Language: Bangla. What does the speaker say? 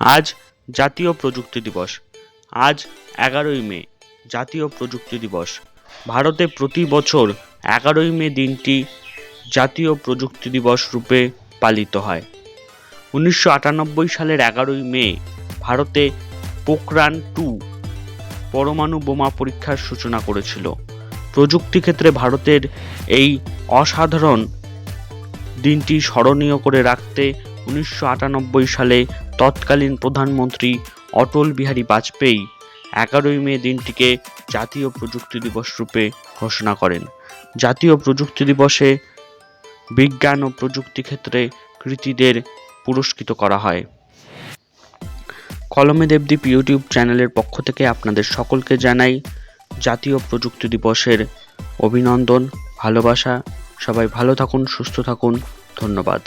আজ জাতীয় প্রযুক্তি দিবস। আজ এগারোই মে, জাতীয় প্রযুক্তি দিবস। ভারতে প্রতি বছর এগারোই মে দিনটি জাতীয় প্রযুক্তি দিবস রূপে পালিত হয়। উনিশশো আটানব্বই সালের এগারোই মে, ভারতে পোকরান টু পরমাণু বোমা পরীক্ষার সূচনা করেছিল। প্রযুক্তি ক্ষেত্রে ভারতের এই অসাধারণ দিনটি স্মরণীয় করে রাখতে উনিশশো আটানব্বই সালে তৎকালীন প্রধানমন্ত্রী অটল বিহারী বাজপেয়ী এগারোই মে দিনটিকে জাতীয় প্রযুক্তি দিবস রূপে ঘোষণা করেন। জাতীয় প্রযুক্তি দিবসে বিজ্ঞান ও প্রযুক্তি ক্ষেত্রে কৃতীদের পুরস্কৃত করা হয়। কলমে দেবদীপ ইউটিউব চ্যানেলের পক্ষ থেকে আপনাদের সকলকে জানাই জাতীয় প্রযুক্তি দিবসের অভিনন্দন, ভালোবাসা। সবাই ভালো থাকুন, সুস্থ থাকুন। ধন্যবাদ।